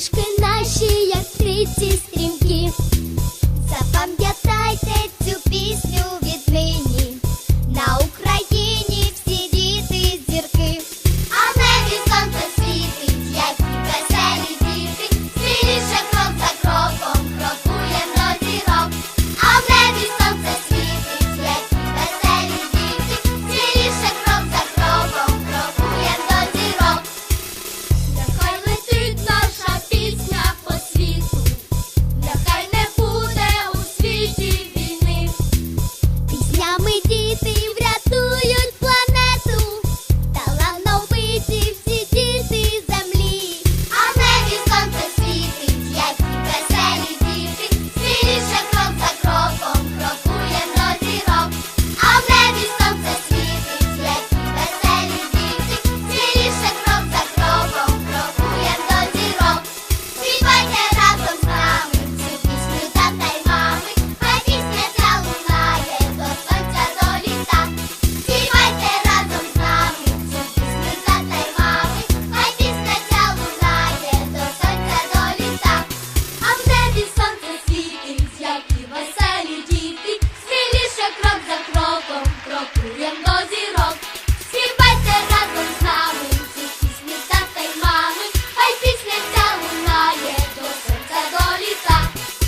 Ніжки наші, як криті.